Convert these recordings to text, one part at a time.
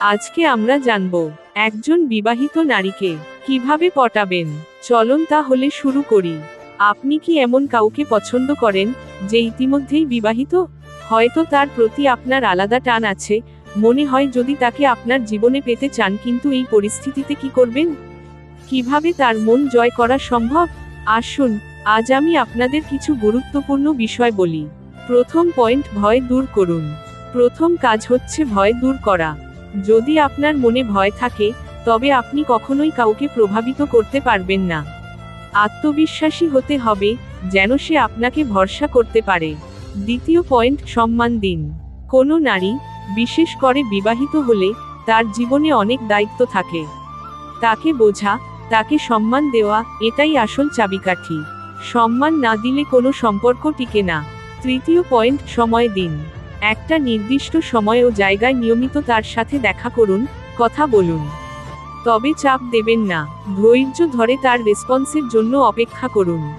আজকে আমরা জানব, একজন বিবাহিত নারীকে কীভাবে পটাবেন? চলন তাহলে শুরু করি। আপনি কি এমন কাউকে পছন্দ করেন যে ইতিমধ্যেই বিবাহিত? হয়তো তার প্রতি আপনার আলাদা টান আছে, মনে হয় যদি তাকে আপনার জীবনে পেতে চান কিন্তু এই পরিস্থিতিতে কি করবেন? কীভাবে তার মন জয় করা সম্ভব? আসুন, আজ আমি আপনাদের কিছু গুরুত্বপূর্ণ বিষয় বলি। প্রথম পয়েন্ট, ভয় দূর করুন। প্রথম কাজ হচ্ছে ভয় দূর করা। যদি আপনার মনে ভয় থাকে, তবে আপনি কখনোই কাউকে প্রভাবিত করতে পারবেন না। আত্মবিশ্বাসী হতে হবে, যেন সে আপনাকে ভরসা করতে পারে। দ্বিতীয় পয়েন্ট, সম্মান দিন। কোনো নারী, বিশেষ করে বিবাহিত হলে, তার জীবনে অনেক দায়িত্ব থাকে। তাকে বোঝা, তাকে সম্মান দেওয়া, এটাই আসল চাবিকাঠি। সম্মান না দিলে কোনো সম্পর্ক টিকে না। তৃতীয় পয়েন্ট, সময় দিন। একটা নির্দিষ্ট সময় ও জায়গায় নিয়মিত তার সাথে দেখা করুন, কথা বলুন। তবে চাপ দেবেন না, ধৈর্য ধরে তার রেসপন্সের জন্য অপেক্ষা করুন।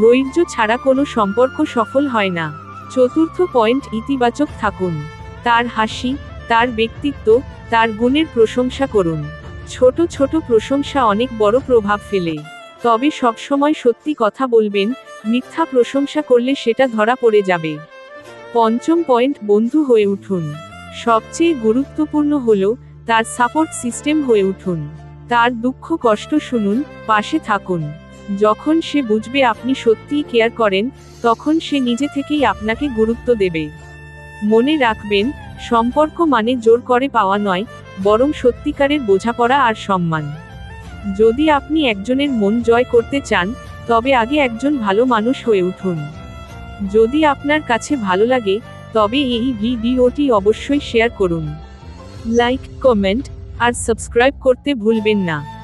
ধৈর্য ছাড়া কোনো সম্পর্ক সফল হয় না। চতুর্থ পয়েন্ট, ইতিবাচক থাকুন। তার হাসি, তার ব্যক্তিত্ব, তার গুণের প্রশংসা করুন। ছোট ছোট প্রশংসা অনেক বড় প্রভাব ফেলে। তবে সবসময় সত্যি কথা বলবেন, মিথ্যা প্রশংসা করলে সেটা ধরা পড়ে যাবে। পঞ্চম পয়েন্ট বন্ধু হয়ে উঠুন। সবচেয়ে গুরুত্বপূর্ণ হল তার সাপোর্ট সিস্টেম হয়ে উঠুন। তার দুঃখ কষ্ট শুনুন, পাশে থাকুন। যখন সে বুঝবে আপনি সত্যিই কেয়ার করেন, তখন সে নিজে থেকেই আপনাকে গুরুত্ব দেবে। মনে রাখবেন, সম্পর্ক মানে জোর করে পাওয়া নয়, বরং সত্যিকারের বোঝাপড়া আর সম্মান। যদি আপনি একজনের মন জয় করতে চান, তবে আগে একজন ভালো মানুষ হয়ে উঠুন। যদি আপনার কাছে ভালো লাগে, তবে এই ভিডিওটি অবশ্যই শেয়ার করুন। লাইক, কমেন্ট, আর সাবস্ক্রাইব করতে ভুলবেন না।